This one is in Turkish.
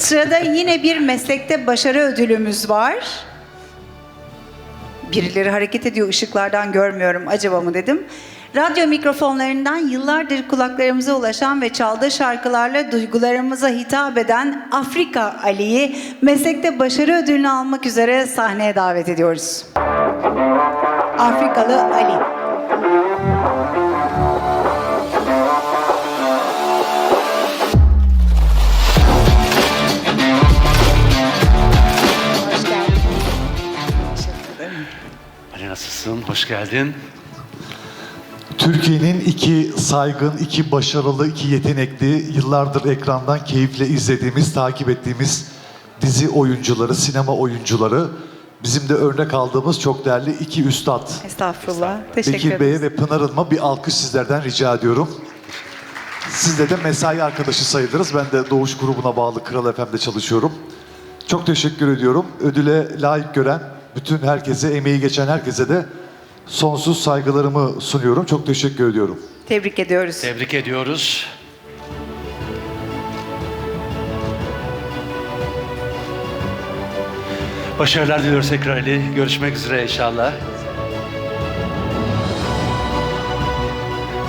Sırada yine bir meslekte başarı ödülümüz var. Birileri hareket ediyor ışıklardan görmüyorum acaba mı dedim. Radyo mikrofonlarından yıllardır kulaklarımıza ulaşan ve çaldığı şarkılarla duygularımıza hitap eden Afrika Ali'yi meslekte başarı ödülünü almak üzere sahneye davet ediyoruz. Afrikalı Ali. Ali nasılsın? Hoş geldin. Türkiye'nin iki saygın, iki başarılı, iki yetenekli, yıllardır ekrandan keyifle izlediğimiz, takip ettiğimiz dizi oyuncuları, sinema oyuncuları, bizim de örnek aldığımız çok değerli iki üstad. Estağfurullah. Teşekkür Bekir ederim. Bey'e ve Pınar Hanım'a bir alkış sizlerden rica ediyorum. Sizle de mesai arkadaşı sayılırız. Ben de Doğuş grubuna bağlı Kral FM'de çalışıyorum. Çok teşekkür ediyorum. Ödüle layık gören bütün herkese, emeği geçen herkese de sonsuz saygılarımı sunuyorum. Çok teşekkür ediyorum. Tebrik ediyoruz. Tebrik ediyoruz. Başarılar diliyoruz tekrar Ali. Görüşmek üzere inşallah.